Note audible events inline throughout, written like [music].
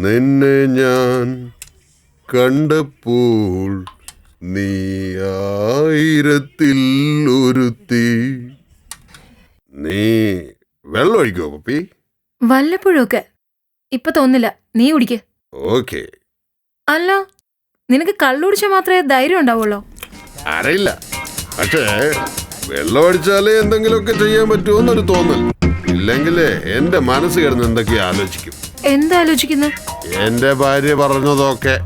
നിന്നെ ഞാൻ കണ്ടപ്പോൾ നീ ആയിരത്തിൽ ഒരുത്തി. നീ വെള്ളം ഒഴിക്കോ പപ്പി? വല്ലപ്പോഴൊക്കെ ഇപ്പൊ തോന്നില്ല. നീ കുടിക്ക്. ഓക്കെ. അല്ല നിനക്ക് കള്ളുടിച്ചാൽ മാത്രമേ ധൈര്യം ഉണ്ടാവുള്ളൂ? അറിയില്ല. പക്ഷേ വെള്ളം അടിച്ചാലേ എന്തെങ്കിലുമൊക്കെ ചെയ്യാൻ പറ്റുമെന്നൊരു തോന്നൽ. ഇല്ലെങ്കിലേ എന്റെ മനസ്സ് കിടന്ന് എന്തൊക്കെയോ ആലോചിക്കും. എന്താ ആലോചിക്കുന്നു? എന്റെ ഭാര്യ പറഞ്ഞതൊക്കെ.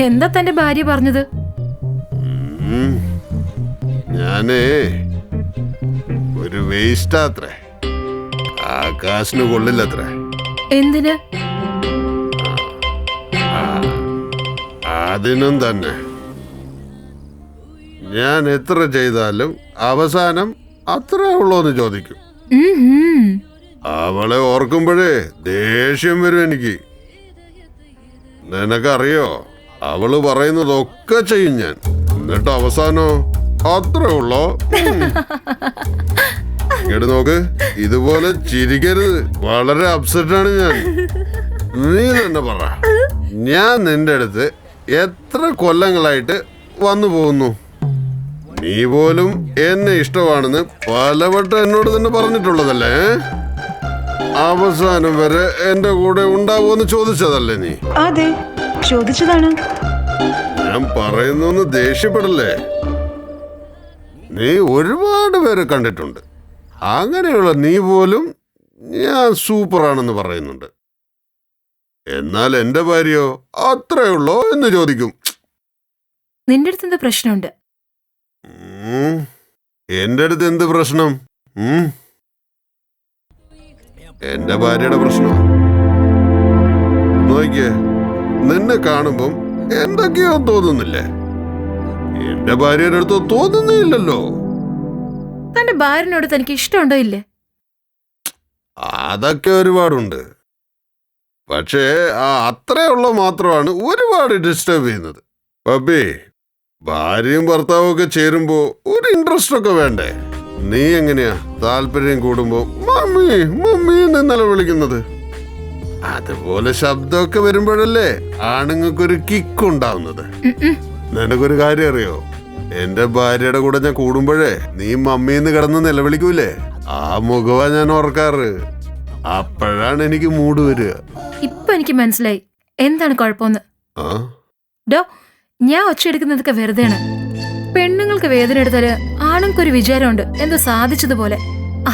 എന്താ തന്റെ ഭാര്യ പറഞ്ഞത്. ഞാനേ ഒരു വേസ്റ്റാത്രേ. ആകാശിന് കൊള്ളില്ലത്രേ. എന്തിന്? അതിനും തന്നെ. ഞാൻ എത്ര ചെയ്താലും അവസാനം അത്രേ ഉള്ളൂന്ന് ചോദിക്കും. ഉം, ഉം. അവളെ ഓർക്കുമ്പോഴേ ദേഷ്യം വരും എനിക്ക്. നിനക്കറിയോ അവൾ പറയുന്നതൊക്കെ ചെയ്യും ഞാൻ. എന്നിട്ട് അവസാനോ അത്രേ ഉള്ളോ? ഇങ്ങോട്ട് നോക്ക് ഇതുപോലെ ചിരിക്കരുത്. വളരെ അപ്സെറ്റ് ആണ് ഞാൻ. നീ തന്നെ പറ. ഞാൻ നിന്റെ അടുത്ത് എത്ര കൊല്ലങ്ങളായിട്ട് വന്നു പോകുന്നു? നീ പോലും എന്നെ ഇഷ്ടമാണെന്ന് പലവട്ടം എന്നോട് തന്നെ പറഞ്ഞിട്ടുള്ളതല്ലേ? അവസാനം വരെ എന്റെ കൂടെ ഉണ്ടാവുമെന്ന് ചോദിച്ചതല്ലേ നീ? അതെ ചോദിച്ചതാണ്. ഞാൻ പറയുന്നൊന്ന് ദേഷ്യപ്പെടല്ലേ? നീ ഒരുപാട് പേരെ കണ്ടിട്ടുണ്ട്. അങ്ങനെയുള്ള നീ പോലും ഞാൻ സൂപ്പറാണെന്ന് പറയുന്നുണ്ട്. എന്നാൽ എന്റെ ഭാര്യയോ അത്രേ ഉള്ളോ എന്ന് ചോദിക്കും. നിന്റെ അടുത്ത് എന്താ പ്രശ്നമുണ്ട്? ഉം. എന്റെ അടുത്ത് എന്ത് പ്രശ്നം? ഉം? എന്റെ ഭാര്യയുടെ പ്രശ്നം നോക്കിയേ നിന്നെ കാണുമ്പം എന്തൊക്കെയോ തോന്നുന്നില്ലേ? എന്റെ ഭാര്യയുടെ അടുത്ത് തോന്നുന്നില്ലല്ലോ. തന്റെ ഭാര്യനോട് തനിക്ക് ഇഷ്ടമുണ്ടോ ഇല്ലേ? അതൊക്കെ ഒരുപാടുണ്ട്. പക്ഷേ ആ അത്രയുള്ള മാത്രമാണ് ഒരുപാട് ഡിസ്റ്റർബ് ചെയ്യുന്നത്. പപ്പി ഭാര്യയും ഭർത്താവും ഒക്കെ ചേരുമ്പോ ഒരു ഇൻട്രസ്റ്റ് ഒക്കെ വേണ്ടേ? നീ എങ്ങനെയാ താല്പര്യം കൂടുമ്പോ മമ്മി മമ്മി എന്ന് നിലവിളിക്കുന്നത് അതുപോലെ ശബ്ദമൊക്കെ വരുമ്പോഴല്ലേ ആണുങ്ങൾക്കൊരു കിക്ക് ഉണ്ടാവുന്നത്. നിനക്കൊരു കാര്യം അറിയോ? എന്റെ ഭാര്യയുടെ കൂടെ ഞാൻ കൂടുമ്പോഴേ നീ മമ്മിന്ന് കിടന്ന് നിലവിളിക്കൂലേ? ആ മുഖവാ ഞാൻ ഓർക്കാറ്. അപ്പോഴാണ് എനിക്ക് മൂട് വരിക. ഇപ്പൊ എനിക്ക് മനസ്സിലായി. എന്താണ് കുഴപ്പമെന്ന്? ഡോ ഞാൻ ഒച്ചയെടുക്കുന്നതൊക്കെ വെറുതെയാണ്. പെണ്ണുങ്ങൾക്ക് വേദന എടുത്താൽ ആണുങ്ങൾക്കൊരു വിചാരമുണ്ട്. എന്തോ സാധിച്ചതുപോലെ.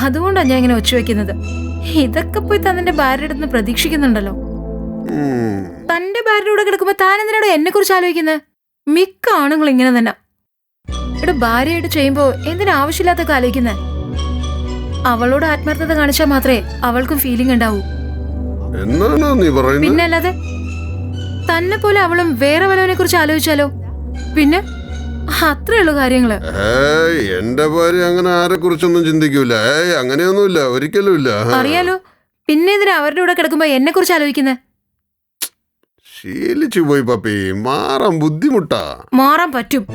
അതുകൊണ്ടാണ് ഞാൻ ഇങ്ങനെ ഒച്ച വെക്കുന്നത്. ഇതൊക്കെ പോയി തന്നെ ഭാര്യയുടെ പ്രതീക്ഷിക്കുന്നുണ്ടല്ലോ. തന്റെ ഭാര്യയുടെ കൂടെ കിടക്കുമ്പോ താൻ എന്തിനാടോ എന്നെ കുറിച്ച് ആലോചിക്കുന്നത് മിക്ക ആണുങ്ങളും ഇങ്ങനെ തന്നെ. ഇവിടെ ഭാര്യയായിട്ട് ചെയ്യുമ്പോ എന്തിനാ ആവശ്യമില്ലാത്തൊക്കെ ആലോചിക്കുന്നത് അവളോട് ആത്മാർത്ഥത കാണിച്ചാൽ മാത്രമേ അവൾക്കും ഫീലിംഗ് ഉണ്ടാവൂ. എന്നാണോ നീ പറയുന്നത് പിന്നെ അല്ലാതെ? തന്നെ പോലെ അവളും വേറെ വല്ലവനെ കുറിച്ച് ആലോചിച്ചാലോ? പിന്നെ? അത്രേ ഉള്ളൂ കാര്യങ്ങൾ. ഏയ് എന്റെ ഭാര്യ അങ്ങനെ ആരെ കുറിച്ചൊന്നും ചിന്തിക്കൂല. ഏയ് അങ്ങനെയൊന്നുമില്ല ഒരിക്കലും ഇല്ല അറിയാലോ പിന്നെ ഇതിന് അവരുടെ കൂടെ കിടക്കുമ്പോ എന്നെ കുറിച്ച് ആലോചിക്കുന്നത് ശീലിച്ചു പോയി പപ്പി. മാറാൻ ബുദ്ധിമുട്ടാ. മാറാൻ പറ്റും.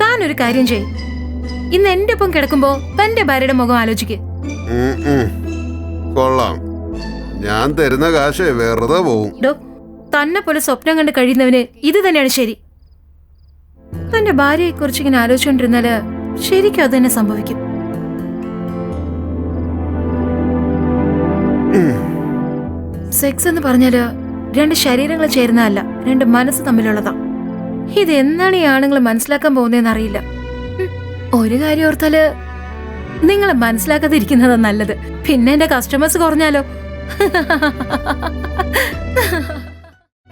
താൻ ഒരു കാര്യം ചെയ്. ഇന്ന് എന്റെ ഒപ്പം കിടക്കുമ്പോ തന്റെ ഭാര്യയുടെ മുഖം ആലോചിക്ക്. ഉം, ഉം. കൊള്ളാം. ഞാൻ തരുന്ന കാശേ വെറുതെ പോവും. ഡോ തന്നെ പോലെ സ്വപ്നം കണ്ട് കഴിയുന്നവന് ഇത് തന്നെയാണ് ശരി. തന്റെ ഭാര്യയെക്കുറിച്ച് ഇങ്ങനെ ആലോചിച്ചുകൊണ്ടിരുന്നാൽ ശരിക്കും അത് തന്നെ സംഭവിക്കും. സെക്സ് എന്ന് പറഞ്ഞാൽ രണ്ട് ശരീരങ്ങൾ ചേരുന്നതല്ല രണ്ട് മനസ്സ് തമ്മിലുള്ളതാ. ഇത് എന്നാണ് ഈ ആണുങ്ങൾ മനസ്സിലാക്കാൻ പോകുന്നതെന്ന് അറിയില്ല. ഒരു കാര്യം ഓർത്താൽ നിങ്ങൾ മനസ്സിലാക്കാതിരിക്കുന്നതാ നല്ലത്. പിന്നെ എന്റെ കസ്റ്റമേഴ്സ് കുറഞ്ഞാലോ? [laughs]